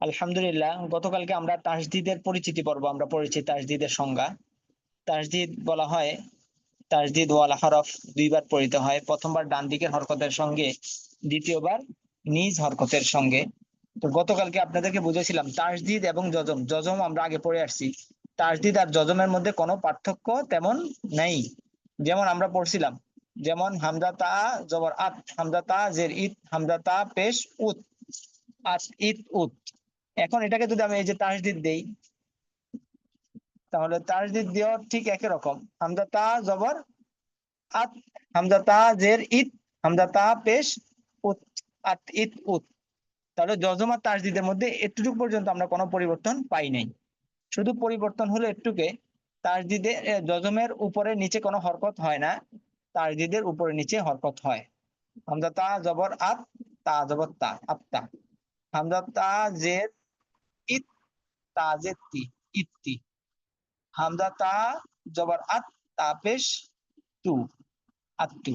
আলহামদুলিল্লাহ, গতকালকে আমরা তাসদিদের পরিচিতি পর্ব, আমরা পড়েছি তাসদিদের সংজ্ঞা। তাসদিদ বলা হয়, তাসদিদ ওয়াল হরফ দুইবার পড়িত হয়। প্রথমবার ডান দিকের হরকতের সঙ্গে, দ্বিতীয়বার নিজ হরকতের সঙ্গে। তো গতকালকে আপনাদেরকে বুঝেছিলাম, তাসদিদ এবং যজম। যজম আমরা আগে পড়ে আসছি। তাসদিদ আর যজমের মধ্যে কোনো পার্থক্য তেমন নেই, যেমন আমরা পড়ছিলাম। যেমন হামজা তা জবর আত, হামজা তা জের ইত, হামজা তা পেশ উত, আত ইত উত। এখন এটাকে যদি আমি এই যে তাসদিদ দেই, তাহলে তাসদিদ দেওয়া ঠিক একই রকম। হামজা তা জবর আত, হামজা তা জের ইত, হামজা তা পেশ উত, আত ইত উত। তাহলে আর তাসদিদের মধ্যে এতটুকু পর্যন্ত আমরা কোনো পরিবর্তন পাই নাই। শুধু পরিবর্তন হলো একটুকে, তাসদিদে জজমের উপরে নিচে কোনো হরকত হয় না। তাসদিদের উপরে নিচে হরকত হয়। হামজা তা জবর আত, তা জবর তা আত্তা হামজা তা জের ইত, তা জের তি ইত্তি হামজা তা জবর আত, তা পেশ তু আত্তু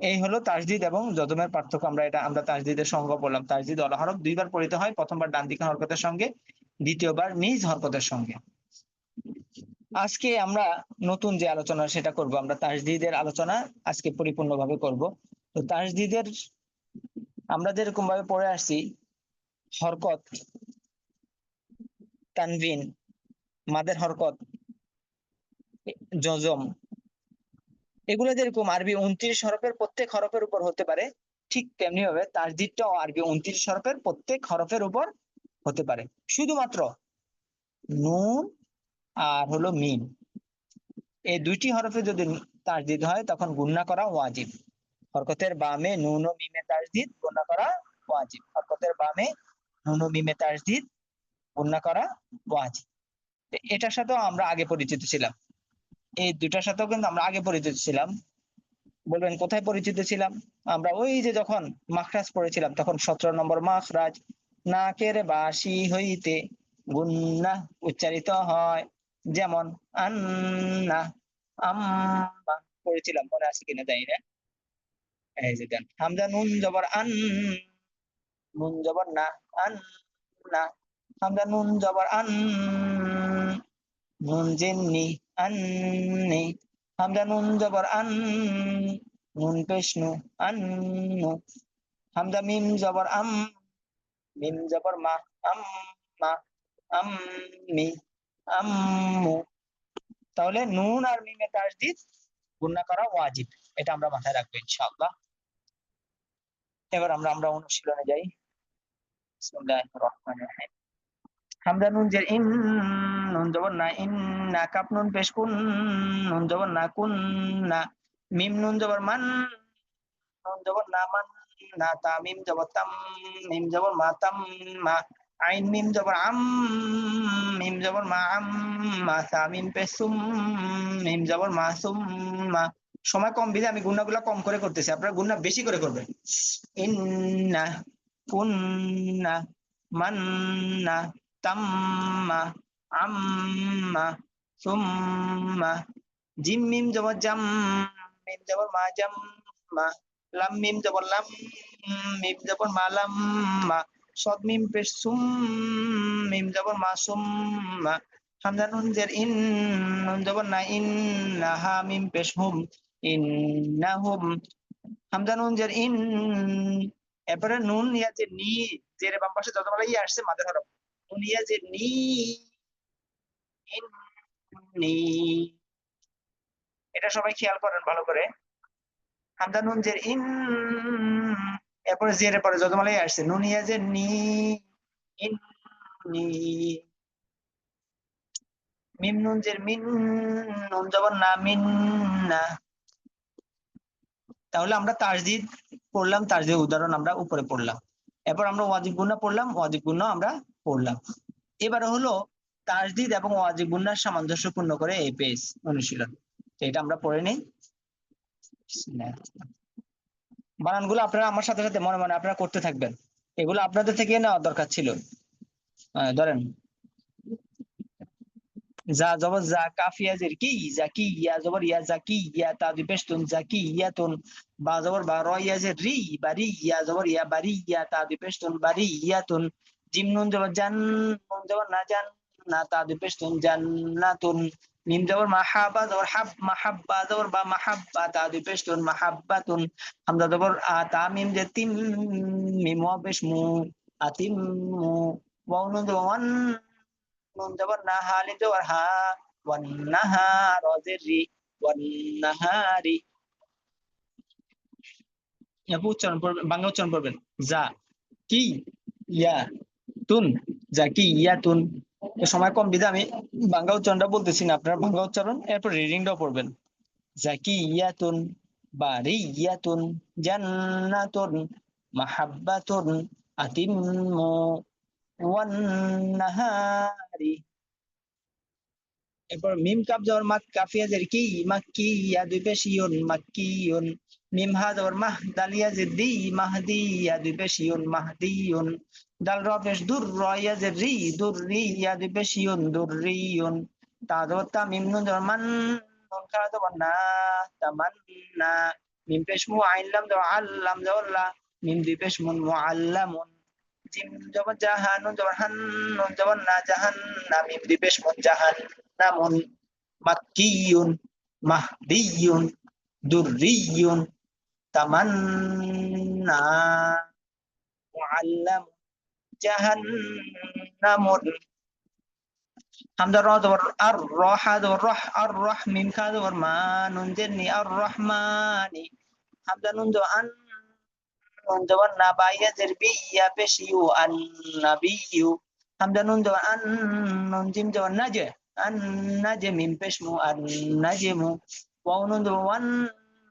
এই হলো তাসদিদ এবং যজমের পার্থক্য। আমরা এটা, আমরা তাসদিদের সঙ্গ বললাম তাসদিদ অল হরফ দুইবার পড়িত হয়। প্রথমবার ডান দিকের হরকতের সঙ্গে, দ্বিতীয়বার নিজ হরকতের সঙ্গে। আজকে আমরা নতুন যে আলোচনা সেটা করব, আমরা তাসদিদের আলোচনা আজকে পরিপূর্ণভাবে করব। তো তাসদিদের, আমরা যেরকম ভাবে পড়ে আসছি, হরকত, তানভিন, মাদের হরকত যজম এগুলো যেরকম আরবি উনত্রিশ হরফের প্রত্যেক হরফের উপর হতে পারে, ঠিক তেমনি ভাবে তাসদিদটাও আরবি উনত্রিশ হরফের প্রত্যেক হরফের উপর হতে পারে। শুধুমাত্র নুন আর হলো মিম এই দুইটি হরফে যদি তাসদিদ হয়, তখন গুণনা করা ওয়াজিব। হরকতের বামে নুন ও মিমে তাসদিদ, গুণনা করা ওয়াজিব। হরকতের বামে নুন ও মিমে তাসদিদ, গুণনা করা ওয়াজিব। এটার সাথেও আমরা আগে পরিচিত ছিলাম। এই দুটার সাথেও কিন্তু আমরা আগে পরিচিত ছিলাম। বলবেন, কোথায় পরিচিত ছিলাম? আমরা ওই যে যখন মাখরাজ পড়েছিলাম, তখন সতেরো নম্বর মাখরাজ, নাকের বাসি হইতে গুন্না উচ্চারিত হয়। যেমন আন্না, আম্মা মনে আছে কিনা জানি না। এই যে দেন, হামজা নুন জবর আন, নুন জবর না, আন না। হামজা নুন জবর আন, নুন জিন্নি আন্নি হামজা নুন জবর আন, নুন পেশনু আন্নু হামজা মিম জবর আম, মিম জবর মা আম মা আম্মি। আম্মু। তাহলে নুন আর মিমে তাসদিদ গুণনা করা ওয়াজিব। এটা আমরা মাথায় রাখব, ইনশাআল্লাহ। এবার আমরা আমরা অনুশীলনে যাই। নুন জবর না মিম নুন জবর মান না জবর মা আইন মিম জবর আম জবর মা আম মা সা মিম পেশ সুম, মিম জবর মা সুম সময় কম বিধে আমি গুণাগুলো কম করে করতেছি। আপনারা গুণা বেশি করে করবেন। ইন্না কুন্না মান্না তাম্মা আম্মা সুম্মা। জিম, মিম জবর জাম, মিম জবর মা জাম মা লাম, মিম জবর লাম, মিম জবর মা লাম মা সদ মিম মিম জবর মা সুম্মা হামজা নুন জের ইন, নুন না ইন না মিম পেশ হুম ইন্নাহুম হামজা নুন জের ইন, এরপরে নুন ইয়া যে নি পাশে যতবেলা ইয়ে আসছে, মাদের নুন ইয়া যে নি এটা সবাই খেয়াল করেন ভালো করে। হামজা নুন জের ইন এরপরে জের পরে যতবেলাই আসছে, নুন ইয়া যে নি ইন্নি মিম নুন জের মিন, নুন জবর না, মিন না। তাহলে আমরা তাজদিদ পড়লাম তাসদিদ উদাহরণ আমরা উপরে পড়লাম। এরপর আমরা ওয়াজিব গুন্না পড়লাম, ওয়াজিব গুন্না আমরা পড়লাম। এবারে হলো তাজদিদ এবং ওয়াজিব গুন্নার সামঞ্জস্যপূর্ণ করে এই পেজ অনুশীলন। এটা আমরা পড়ে নেই। বানানগুলো আপনারা আমার সাথে সাথে মনে মনে আপনারা করতে থাকবেন। এগুলো আপনাদের থেকে নেওয়া দরকার ছিল। ধরেন। যা জবর যা কাফিয়া জের কি ইয়া জবর ইয়া জাকি ইয়া তা দুই পেশ তুন জাকি ইয়া তুন। বা জবর বা র ইয়া জের রি বারি ইয়া জবর ইয়া বারি ইয়া তা দুই পেশ বারি ইয়া তুন। জিম নুন জবর জান নুন জবর না জান না তা দুই পেশ তুন জান্নাতুন। মিম মাহাবা হাব, মাহাব্বা বা মাহাব্বা তা দুই পেশ তুন হামজা জবর তা যে তিম, মিম ওয়া মু হা বাংলা উচ্চারণ করবেন যা, কি, ইয়া, তুন, যা, কি, ইয়া, তুন। সময় কম বিধা আমি বাংলা উচ্চারণটা বলতেছি না, আপনারা বাংলা উচ্চারণ, এরপর রিডিংটাও পড়বেন। জাকি ইয়াতুন বারি ইয়াতুন জান্নাতুন, মাহাব্বাতুন, আতিম্মু ওয়ান নাহারি। এরপর মিম কাপ যাওয়ার মাক কাফিয়া জের কি মাক্কি ইয়া দুই পেশিয়ন মাক্কিয়ন। মিম হা যাওয়ার মাহ দালিয়া জের দি মাহদি ইয়া দুই পেশিয়ন মাহদিয়ন দাল র পেশ দুর র ইয়া জের রি দুর রি ইয়া দুই পেশিয়ন দুর রিয়ন তা যাওয়ার তা মিম নুন যাওয়ার মান নুন খারা যাওয়ার না তামান্না মিম পেশ মু আইন লাম যাওয়ার আল্লাম যাওয়ার লা মিম দুই পেশ মুন মুআল্লামুন জিম যাওয়ার জাহা নুন যাওয়ার হান নুন যাওয়ার না জাহান্না মিম দুই পেশ মুন জাহান নামুন মাক্কিয়ুন মাহদিয়ুন দুররিয়ুন তামান্না মুআল্লাম জাহান্নামুন হামদা র জবর আর র হা জবর রহ আর রহ মিম খা জবর মা নুন জেরনি আর রহমানি হামদা নুন জবর আন নুন জবর না বাইয়া জের বি ইয়া পেশিউ আন নাবিয়ু হামদা নুন জবর আন নুন জিম জবর নাজে an najmi pesmu an najmu wa nun do wan nun ali do nas in pesu wan nasu hamda nun der in nun da wan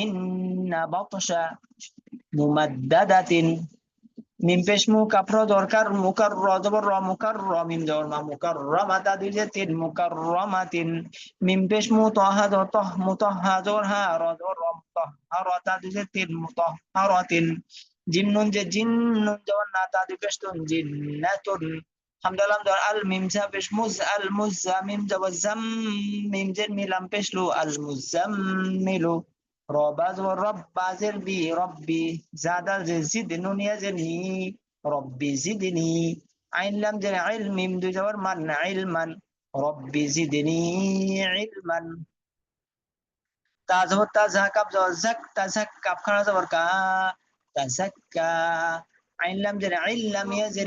ইন্না বাতশা মুমাদ্দাদাতিন। মিম পেশ মু কাফর দরকার মুকার রজবর র মুকার মিম জবর মা মুকার তিন মুকার র মাতিন মিম পেশ মু তহ মুতাহা জবর হা র জবর র মুতাহা র তিন। মুতাহা জিম নুন যে জিন নুন জবর না তা দি পেশ তুন হামদালাম জবর আল মিম সা পেশ মুজ, আল মুজ মিম জবর জাম মিম জেন মিলাম পেশ লু, আল মুজ জাম মিলু। রব বাজের বি রব্বি জাদাল যে জিদ নুনিয়া যে নি রব্বি জিদনি আইন লাম যে ইল মিম দুই জবর মান ইলমান রব্বি জিদনি ইলমান তাজহ তাজা কাপ জবর জাক তাজাক কাপ খানা জবর কা তাজাক্কা আইন লাম যে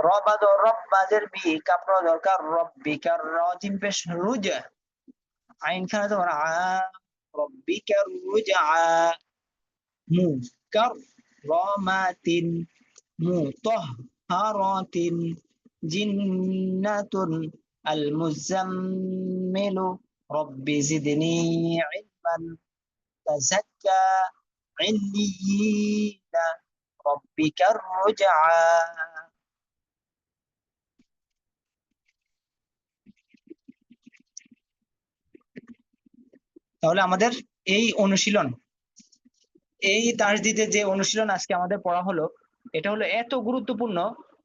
ربض رب زربي كبر ذكر ربك الراجم بش رجع. عين كانت ورعا ربك الرجع مكر رامات مطهرات جنة المزمل. رب زدني علما تزكى عليين ربك الرجعى তাহলে আমাদের এই অনুশীলন, এই দিতে যে অনুশীলন আজকে আমাদের পড়া হলো, এটা হলো এত গুরুত্বপূর্ণ,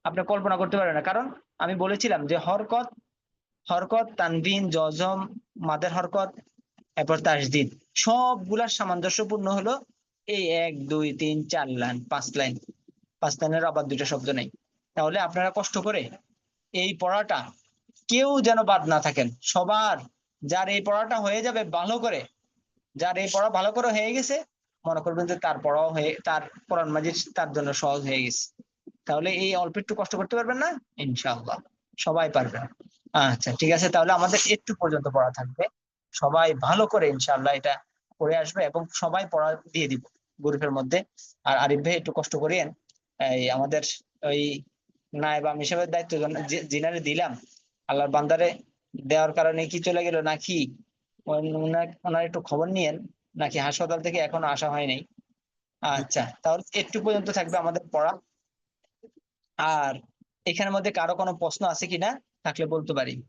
আপনি কল্পনা করতে পারেন না। কারণ আমি বলেছিলাম যে হরকত হরকত, তানবিন জজম মাদের হরকত, এরপর তাসদিদ সবগুলার সামঞ্জস্যপূর্ণ হলো এই এক, দুই, তিন, চার লাইন, পাঁচ লাইন। পাঁচ লাইনের আবার দুইটা শব্দ নেই। তাহলে আপনারা কষ্ট করে এই পড়াটা কেউ যেন বাদ না থাকেন। সবার যার এই পড়াটা হয়ে যাবে ভালো করে, যার এই পড়া ভালো করে হয়ে গেছে, মনে করবেন যে তার পড়াও হয়ে, তার পড়ার মাঝে তার জন্য সহজ হয়ে গেছে। তাহলে এই অল্প একটু কষ্ট করতে পারবেন না? ইনশাআল্লাহ। সবাই পারবেন আচ্ছা ঠিক আছে, তাহলে আমাদের একটু পর্যন্ত পড়া থাকবে। সবাই ভালো করে ইনশাআল্লাহ এটা পড়ে আসবে এবং সবাই পড়া দিয়ে দিব গ্রুপের মধ্যে। আর আরিফ ভাই, একটু কষ্ট করিয়েন। এই আমাদের ওই নায়বাম হিসেবে দায়িত্ব জিনারে দিলাম, আল্লাহর বান্দারে দেওয়ার কারণে কি চলে গেল নাকি? ওন- ওনার- ওনার একটু খবর নিয়েন, নাকি হাসপাতাল থেকে এখনও আসা হয় নাই আচ্ছা তাহলে একটু পর্যন্ত থাকবে আমাদের পড়া। আর এখানের মধ্যে কারও কোনো প্রশ্ন আছে কিনা? থাকলে বলতে পারি।